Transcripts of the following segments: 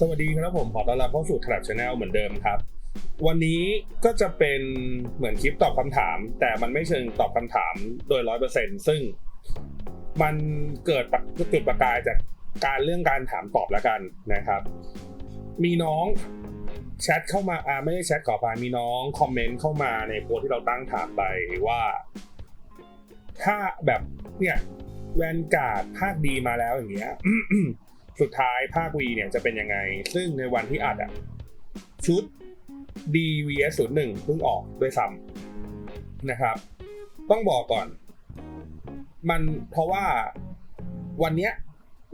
สวัสดีครับผมขอต้อนรับเข้าสู่ถนัดชาแนลเหมือนเดิมครับ วันนี้ก็จะเป็นเหมือนคลิปตอบคำถาม แต่มันไม่เชิงตอบคำถามโดยร้อยเปอร์เซ็นซึ่งมันเกิดปะจุดประกายจากการเรื่องการถามตอบแล้วกันนะครับ มีน้องแชทเข้ามาอ่าไม่ได้แชทขอไปมีน้องคอมเมนต์เข้ามาในโพสที่เราตั้งถามไปว่า ถ้าแบบเนี่ยแวนการ์ดภาคดีมาแล้วอย่างเงี้ย สุดท้ายภาควีเนี่ยจะเป็นยังไง ซึ่งในวันที่อัดอะชุด DVS 0 1 เพิ่งออกด้วยซ้ำนะครับ ต้องบอกก่อน มันเพราะว่าวันเนี้ย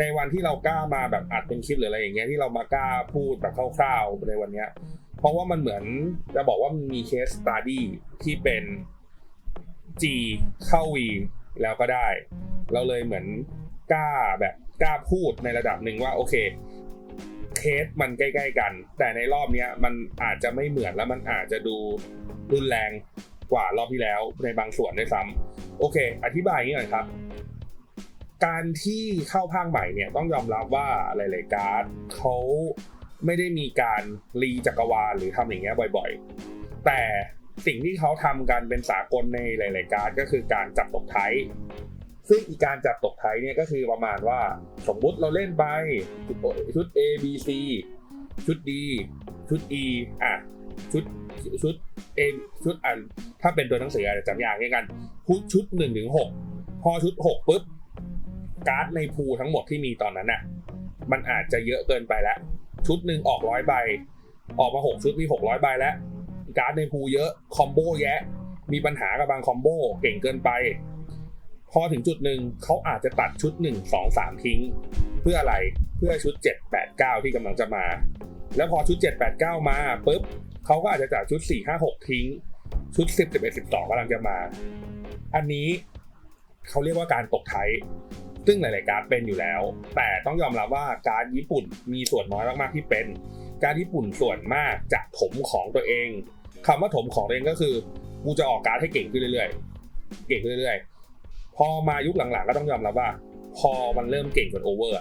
ในวันที่เรากล้ามาแบบอัดเป็นคลิปหรืออะไรอย่างเงี้ยที่เรามากล้าพูดแบบคร่าวๆในวันเนี้ย เพราะว่ามันเหมือนจะบอกว่ามันมีเคสต u d y ที่เป็น G เข้า V แล้วก็ได้ เราเลยเหมือนกล้าแบบ กล้าพูดในระดับหนึ่งว่าโอเค เคสมันใกล้ ๆ กัน แต่ในรอบนี้มันอาจจะไม่เหมือนแล้วมันอาจจะดูรุนแรงกว่ารอบที่แล้วในบางส่วนด้วยซ้ำโอเค อธิบายอย่างนี้หน่อยครับ การที่เข้าภาคใหม่เนี่ยต้องยอมรับว่าหลายๆการ์ดเขาไม่ได้มีการรีจักรวาลหรือทำอย่างเงี้ยบ่อยๆ แต่สิ่งที่เขาทำกันเป็นสากลในหลาย ๆ การ์ดก็คือการจับตกไทย ซึ่งอีการจับตกไทยเนี่ยก็คือประมาณว่าสมมุติเราเล่นไปชุด A B C ชุด D ชุด E อะชุดชุด A ชุดอะถ้าเป็นตัวหนังสืออาจจะจำยากง่ายกันชุดหนึ่งถึงหกพอชุดหกปุ๊บการ์ดในพูลทั้งหมดที่มีตอนนั้นน่ะมันอาจจะเยอะเกินไปแล้ว ชุดหนึ่งออกร้อยใบ ออกมาหกชุดมีหกร้อยใบแล้ว การ์ดในพูลเยอะคอมโบแยะ มีปัญหากับบางคอมโบเก่งเกินไป พอถึงจุดหนึ่งเขาอาจจะตัดชุด 1 2 3 ทิ้ง เพื่ออะไรเพื่อชุด 7 8 9 ที่กำลังจะมา แล้วพอชุด 7 8 9 มาปุ๊บเขาก็อาจจะจัดชุด 4 5 6 ทิ้ง ชุด 10 11 12กำลังจะมา อันนี้เขาเรียกว่าการตกไทยซึ่งหลาย ๆ การดเป็นอยู่แล้ว แต่ต้องยอมรับว่าการดญี่ปุ่นมีส่วนน้อยมาก ๆ ที่เป็น การดญี่ปุ่นส่วนมากจะถมของตัวเองคำว่าถมของตัวเองก็คือ กูจะออกการดให้เก่งขึ้นเรื่อย ๆ เก่งขึ้นเรื่อย ๆ พอมายุคหลังๆก็ต้องยอมรับว่า พอมันเริ่มเก่งจนโอเวอร์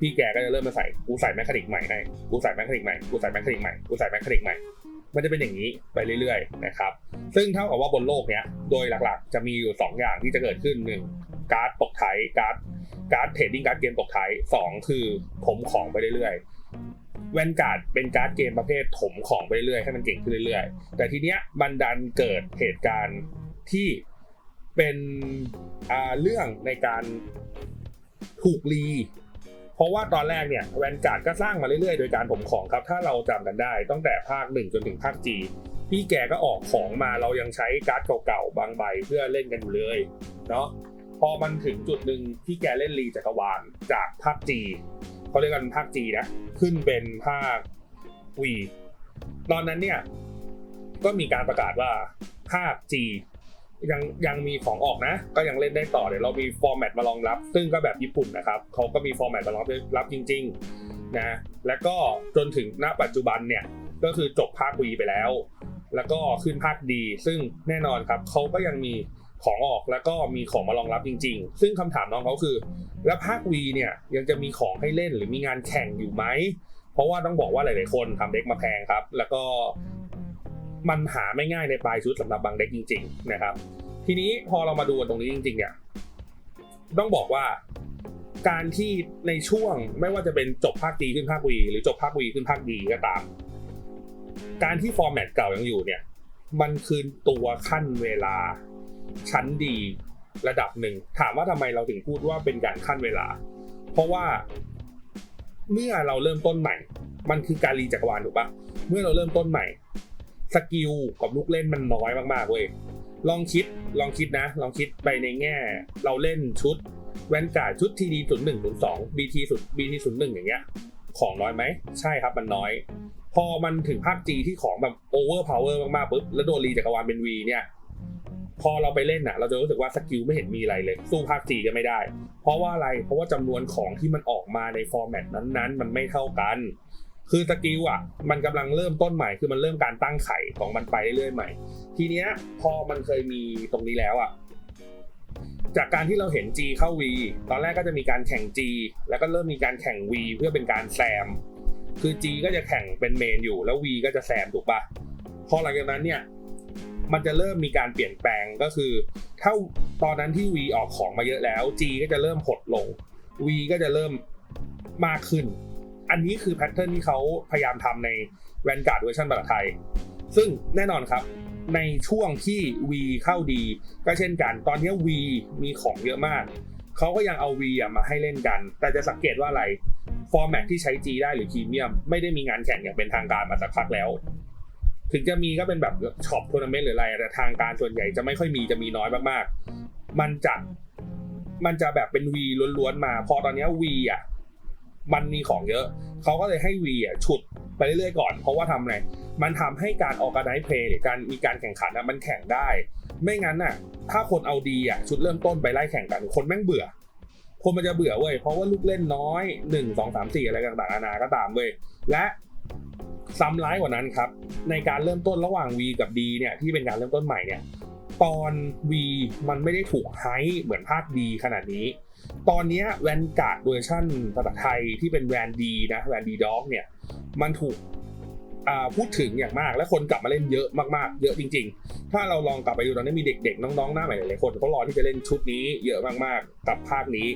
พี่แกก็จะเริ่มมาใส่กูใส่แมคคานิกใหม่ให้กูใส่แมคคานิกใหม่กูใส่แมคคานิกใหม่กูใส่แมคคานิกใหม่มันจะเป็นอย่างนี้ไปเรื่อยๆนะครับ ซึ่งเท่ากับว่าบนโลกเนี้ย โดยหลักๆ จะมีอยู่ 2 อย่างที่จะเกิดขึ้นหนึ่งการ์ดตกไทยการ์ดการ์ดเทรดดิ้งการ์ดเกมตกไทยสองคือถมของไปเรื่อยๆแวนการ์ดเป็นการ์ดเกมประเภทถมของไปเรื่อยๆให้มันเก่งขึ้นเรื่อยๆ แต่ทีเนี้ยมันดันเกิดเหตุการณ์ที่ เป็นเรื่องในการถูกรีเพราะว่าตอนแรกเนี่ยแวนการ์ดก็สร้างมาเรื่อยๆ โดยการถมของครับ ถ้าเราจำกันได้ ตั้งแต่ภาค 1 จนถึงภาคจีพี่แกก็ออกของมาเรายังใช้การ์ดเก่าๆ บางใบเพื่อเล่นกันอยู่เลยเนาะพอมันถึงจุดหนึ่งที่แกเล่นรีจักรวาลจากภาคจีเขาเรียกกันภาคจีนะ ขึ้นเป็นภาควีตอนนั้นเนี่ยก็มีการประกาศว่าภาคจี ยังยังมีของออกนะ ก็ยังเล่นได้ต่อเดี๋ยวเรามีฟอร์แมตมารองรับ ซึ่งก็แบบญี่ปุ่นนะครับเขาก็มีฟอร์แมตมารองรับจริงๆนะแล้วก็จนถึงณปัจจุบันเนี่ยก็คือจบภาควีไปแล้ว แล้วก็ขึ้นภาคดี ซึ่งแน่นอนครับเขาก็ยังมีของออกแล้วก็มีของมารองรับจริง ๆ ซึ่งคำถามน้องเขาคือ แล้วภาควีเนี่ยยังจะมีของให้เล่นหรือมีงานแข่งอยู่ไหม เพราะว่าต้องบอกว่าหลาย ๆ คนทำเด็กมาแพงครับ แล้วก็ มันหาไม่ง่ายในปลายชุดสำหรับบางเด็กจริง ๆ นะครับ ทีนี้พอเรามาดูตรงนี้จริง ๆ เนี่ย ต้องบอกว่าการที่ในช่วงไม่ว่าจะเป็นจบภาคดีขึ้นภาควีหรือจบภาควีขึ้นภาคดีก็ตาม การที่ฟอร์แมตเก่ายังอยู่เนี่ย มันคือตัวขั้นเวลาชั้นดีระดับหนึ่ง ถามว่าทำไมเราถึงพูดว่าเป็นการขั้นเวลา เพราะว่าเมื่อเราเริ่มต้นใหม่ มันคือการรีจักรวาลถูกปะเมื่อเราเริ่มต้นใหม่ สกิลกับลูกเล่นมันน้อยมากๆเว้ยลองคิดลองคิดนะ ลองคิดไปในแง่ เราเล่นชุดแวนการ์ดชุดทีดีศูนย์หนึ่งศูนย์สองบีทีศูนย์บีทีศูนย์หนึ่งอย่างเงี้ย ของน้อยไหม ใช่ครับมันน้อย พอมันถึงภาคจีที่ของแบบโอเวอร์พาวเวอร์มากๆปุ๊บแล้วโดนรีจักรวาลเป็นวีเนี่ยพอเราไปเล่นน่ะ เราจะรู้สึกว่าสกิลไม่เห็นมีอะไรเลย สู้ภาคจีก็ไม่ได้ เพราะว่าอะไรเพราะว่าจำนวนของที่มันออกมาในฟอร์แมตนั้นๆ มันไม่เท่ากัน คือสกิลอะมันกำลังเริ่มต้นใหม่คือมันเริ่มการตั้งไข่ของมันไปเรื่อยๆใหม่ ทีเนี้ยพอมันเคยมีตรงนี้แล้วอะจากการที่เราเห็น G เข้า V ตอนแรกก็จะมีการแข่ง G แล้วก็เริ่มมีการแข่ง V เพื่อเป็นการแซม คือ G ก็จะแข่งเป็นเมนอยู่แล้ว V ก็จะแซมถูกปะพอหลังจากนั้นเนี่ยมันจะเริ่มมีการเปลี่ยนแปลงก็คือ ถ้าตอนนั้นที่ V ออกของมาเยอะแล้ว G ก็จะเริ่มหดลง V ก็จะเริ่มมากขึ้น อันนี้คือแพทเทิร์นที่เขาพยายามทำในแวนการ์ดเวอร์ชันภาษาไทย ซึ่งแน่นอนครับในช่วงที่ V เข้าดี ก็เช่นกัน ตอนนี้ V มีของเยอะมาก เขาก็ยังเอา V มาให้เล่นกัน แต่จะสังเกตว่าอะไร ฟอร์แมตที่ใช้ G ได้หรือพรีเมียม ไม่ได้มีงานแข่งอย่างเป็นทางการมาสักพักแล้ว ถึงจะมีก็เป็นแบบช็อปทัวร์นาเมนต์หรืออะไร แต่ทางการส่วนใหญ่จะไม่ค่อยมีจะมีน้อยมากๆ มันจะมันจะแบบเป็น V ล้วนๆมา พอตอนนี้ V อะ มันมีของเยอะ เขาก็เลยให้ V อะฉุดไปเรื่อยๆก่อน เพราะว่าทำไงมันทำให้การออกการไนเพลย์หรือการมีการแข่งขันอะมันแข่งได้ ไม่งั้นน่ะ ถ้าคนเอาดีอะชุดเริ่มต้นไปไล่แข่งกัน คนแม่งเบื่อ คนมันจะเบื่อเว้ย เพราะว่าลูกเล่นน้อยหนึ่งสองสามสี่อะไรต่างๆนานาก็ตามเว้ย และซ้ำร้ายกว่านั้นครับ ในการเริ่มต้นระหว่าง V กับ D เนี่ยที่เป็นการเริ่มต้นใหม่เนี่ยตอน V มันไม่ได้ถูกไฮเหมือนภาคดีขนาดนี้ ตอนนี้แวนการ์ดเวอร์ชันภาษาไทยที่เป็นแวนดีนะแวนดีด็อกเนี่ย มันถูกพูดถึงอย่างมากและคนกลับมาเล่นเยอะมากๆ เยอะจริง ๆ ถ้าเราลองกลับไปดูตอนนี้มีเด็กๆ น้องๆ หน้าใหม่หลายๆคนเขารอที่จะเล่นชุดนี้เยอะมากๆ กับภาคนี้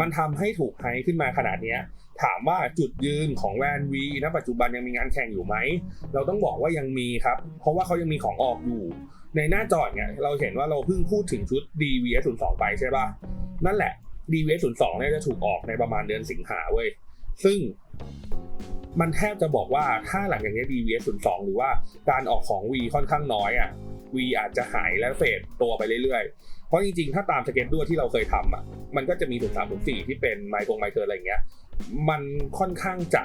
มันทำให้ถูกไฮขึ้นมาขนาดนี้ถามว่าจุดยืนของแวนวีณปัจจุบันยังมีงานแข่งอยู่ไหม เราต้องบอกว่ายังมีครับ เพราะว่าเขายังมีของออกอยู่ ในหน้าจอเนี่ยเราเห็นว่าเราเพิ่งพูดถึงชุด DVS 0 2 ไปใช่ป่ะนั่นแหละ DVS 0 2เนี่ยจะถูกออกในประมาณเดือนสิงหาเว้ย ซึ่งมันแทบจะบอกว่าถ้าหลังจากนี้ DVS 0 2 หรือว่าการออกของ V ค่อนข้างน้อยอะ V อาจจะหายและเฟดตัวไปเรื่อยๆ เพราะจริงๆ ถ้าตามสเก็ตด้วยที่เราเคยทำอะ มันก็จะมีถึงสามถึงสี่ที่เป็นไมโครไมเคิลอะไรเงี้ย มันค่อนข้างจะ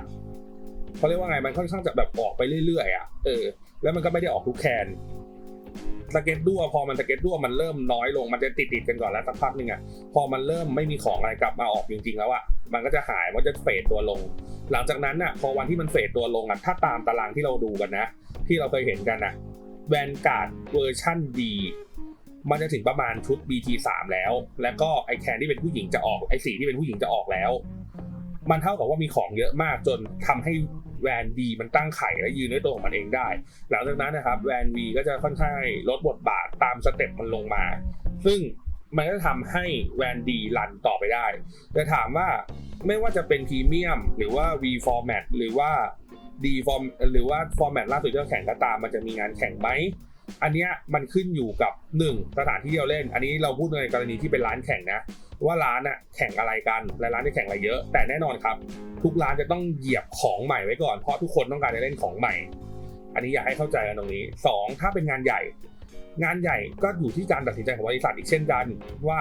เขาเรียกว่าไง มันค่อนข้างจะแบบออกไปเรื่อยๆอะ เออ แล้วมันก็ไม่ได้ออกทุกแคน สเก็ตด้วพอมันสเก็ตด้วมันเริ่มน้อยลงมันจะติดติดกันก่อนแล้วสักพักหนึ่งอะพอมันเริ่มไม่มีของอะไรกลับมาออกจริงๆแล้วอะมันก็จะหายมันจะเฟดตัวลง หลังจากนั้นอะพอวันที่มันเฟดตัวลงอะถ้าตามตารางที่เราดูกันนะ ที่เราเคยเห็นกันอะแวนการ์ดเวอร์ชั่นดีมันจะถึงประมาณชุด BT3 แล้ว แล้วก็ไอแคนที่เป็นผู้หญิงจะออกไอสีที่เป็นผู้หญิงจะออกแล้ว มันเท่ากับว่ามีของเยอะมากจนทำให้ แวนดีมันตั้งไข่และยืนด้วยตัวของมันเองได้ หลังจากนั้นนะครับแวนวีก็จะค่อนข้างลดบทบาทตามสเต็ปมันลงมา ซึ่งมันก็ทำให้แวนดีรันต่อไปได้ แต่ถามว่าไม่ว่าจะเป็นพรีเมียมหรือว่า V format หรือว่า D form หรือว่า format ล่าสุดที่เราแข่งก็ตามมันจะมีงานแข่งไหม อันเนี้ยมันขึ้นอยู่กับ1สถานที่ที่เราเล่น อันนี้เราพูดในกรณีที่เป็นร้านแข่งนะ ว่าร้านอะแข่งอะไรกันและร้านจะแข่งอะไรเยอะ แต่แน่นอนครับ ทุกร้านจะต้องเหยียบของใหม่ไว้ก่อนเพราะทุกคนต้องการจะเล่นของใหม่ อันนี้อยากให้เข้าใจกันตรงนี้ 2 ถ้าเป็นงานใหญ่ งานใหญ่ก็อยู่ที่การตัดสินใจของบริษัทอีกเช่นกัน ว่า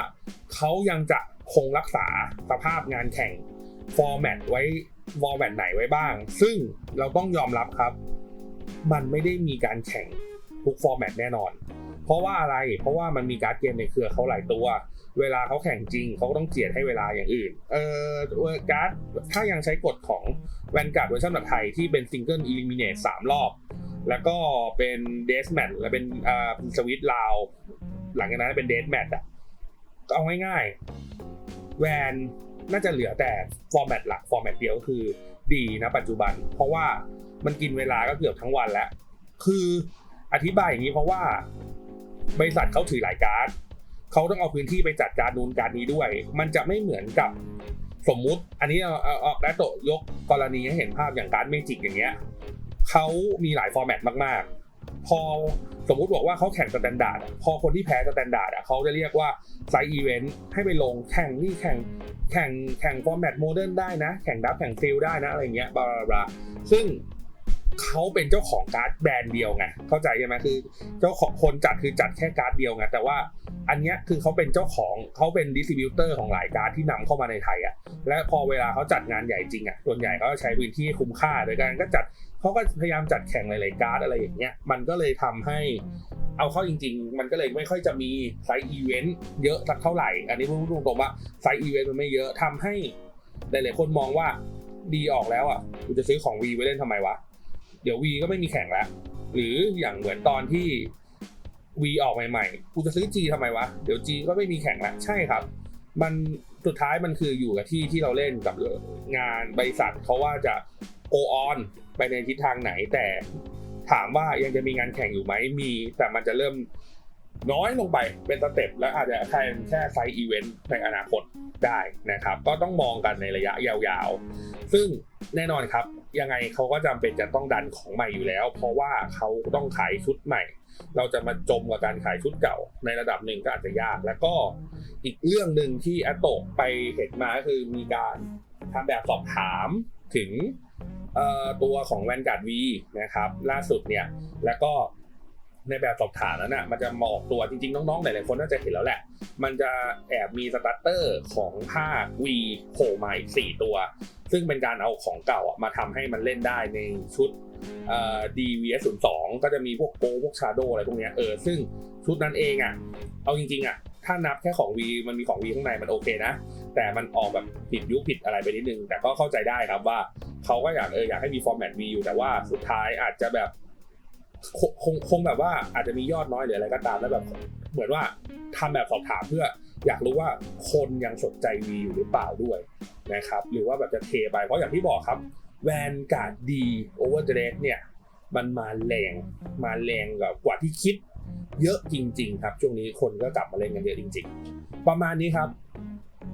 เขายังจะคงรักษาสภาพงานแข่งฟอร์แมตไว้ฟอร์แมตไหนไว้บ้าง ซึ่งเราต้องยอมรับครับ มันไม่ได้มีการแข่ง ทุกฟอร์แมตแน่นอน เพราะว่าอะไรเพราะว่ามันมีการ์ดเกมในเครือเขาหลายตัว เวลาเขาแข่งจริงเขาก็ต้องเจียดให้เวลาอย่างอื่นเออการ์ดถ้ายังใช้กฎของแวนการ์ดเวอร์ชันแบบไทยที่เป็นซิงเกิลอิลิมิเนตสามรอบ แล้วก็เป็นเดสแมทและเป็นอ่าสวิตลาวหลังจากนั้นเป็นเดสแมทอะก็เอาง่ายๆแวนน่าจะเหลือแต่ฟอร์แมตหลักฟอร์แมตเดียวก็คือดีนะปัจจุบัน เพราะว่ามันกินเวลาก็เกือบทั้งวันแล้ว คือ อธิบายอย่างนี้เพราะว่า บริษัทเขาถือหลายการ์ดเขาต้องเอาพื้นที่ไปจัดการนูนการนี้ด้วย มันจะไม่เหมือนกับสมมุติ อันนี้เอาเอาเอและโตยกกรณีให้เห็นภาพอย่างการ์ดเมจิกอย่างเงี้ยเขามีหลายฟอร์แมตมาก ๆ พอสมมุติบอกว่าเขาแข่งสแตนดาร์ดพอคนที่แพ้สแตนดาร์ดเขาจะเรียกว่าไซต์อีเวนต์ให้ไปลงแข่งนี่แข่งแข่งแข่งฟอร์แมตโมเดิร์นได้นะ แข่งดับแข่งฟิลได้นะอะไรเงี้ยบลาบลาบลาซึ่ง เขาเป็นเจ้าของการ์ดแบรนด์เดียวไงเข้าใจใช่ไหมคือ เจ้าของคนจัดคือจัดแค่การ์ดเดียวไงแต่ว่าอันเนี้ยคือเขาเป็นเจ้าของเขาเป็นดิสติบิวเตอร์ของหลายการ์ดที่นำเข้ามาในไทยอะและพอเวลาเขาจัดงานใหญ่จริงอะส่วนใหญ่เขาจะใช้พื้นที่คุ้มค่า โดยการก็จัดเขาก็พยายามจัดแข่งหลายๆการ์ดอะไรอย่างเงี้ยมันก็เลยทำให้เอาเข้าจริง ๆ มันก็เลยไม่ค่อยจะมีไซต์อีเวนต์เยอะสักเท่าไหร่ อันนี้พูดตรงๆว่าไซต์อีเวนต์มันไม่เยอะทำให้หลายๆคนมองว่าดีออกแล้วอะกูจะซื้อของวีไว้เล่นทำไมวะ เดี๋ยววีก็ไม่มีแข่งแล้วหรืออย่างเหมือนตอนที่ V ออกใหม่ๆกูจะซื้อ G ทำไมวะ เดี๋ยว G ก็ไม่มีแข่งแล้วใช่ครับ มันสุดท้ายมันคืออยู่กับที่ที่เราเล่นกับงานบริษัทเขาว่าจะ go on ไปในทิศทางไหนแต่ถามว่ายังจะมีงานแข่งอยู่ไหมมี แต่มันจะเริ่มน้อยลงไปเป็นสเต็ปและอาจจะแค่แค่ไซต์อีเวนต์ในอนาคต ได้นะครับ ก็ต้องมองกันในระยะยาวๆ ซึ่งแน่นอนครับ ยังไงเขาก็จำเป็นจะต้องดันของใหม่อยู่แล้ว เพราะว่าเขาต้องขายชุดใหม่ เราจะมาจมกับการขายชุดเก่า ในระดับหนึ่งก็อาจจะยาก แล้วก็อีกเรื่องหนึ่งที่แอตโตะไปเห็นมาคือมีการทำแบบสอบถามถึงตัวของ Vanguard V นะครับ ล่าสุดเนี่ยแล้วก็ ในแบบสอบถามนั้นน่ะมันจะมาออกตัวจริงๆ น้องๆ หลายๆคนน่าจะเห็นแล้วแหละ มันจะแอบมีสตาร์เตอร์ของภาค V โผล่มาอีก4ตัว ซึ่งเป็นการเอาของเก่าอะมาทำให้มันเล่นได้ในชุดเอ่อ DVS 0 2ก็จะมีพวกโกพวกชาโดอะไรพวกเนี้ยเออซึ่งชุดนั้นเองอะเอาจริงๆอะถ้านับแค่ของ V มันมีของ V ข้างในมันโอเคนะ แต่มันออกแบบผิดยุคผิดอะไรไปนิดนึง แต่ก็เข้าใจได้ครับว่าเขาก็อยากเอออยากให้มีฟอร์แมต V อยู่แต่ว่าสุดท้ายอาจจะแบบ คงคงแบบว่าอาจจะมียอดน้อยหรืออะไรก็ตามแล้วแบบเหมือนว่าทำแบบสอบถามเพื่ออยากรู้ว่าคนยังสนใจ V อยู่หรือเปล่าด้วยนะครับหรือว่าแบบจะเทไปเพราะอย่างที่บอกครับแวนการ์ดดีโอเวอร์เดรสเนี่ยมันมาแรงมาแรงกว่ากว่าที่คิด เยอะจริง ๆ ครับช่วงนี้คนก็กลับมาเล่นกันเยอะจริง ๆ ประมาณนี้ครับ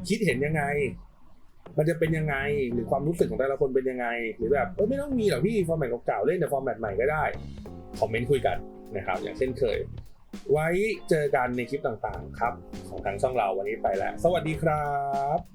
คิดเห็นยังไง มันจะเป็นยังไงหรือความรู้สึกของแต่ละคนเป็นยังไง หรือแบบเออไม่ต้องมีหรอกพี่ฟอร์แมตเก่าๆเล่นแต่ฟอร์แมตใหม่ก็ได้ คอมเมนต์คุยกันนะครับ อย่างเช่นเคย ไว้เจอกันในคลิปต่างๆ ครับ ของทางช่องเราวันนี้ไปแล้ว สวัสดีครับ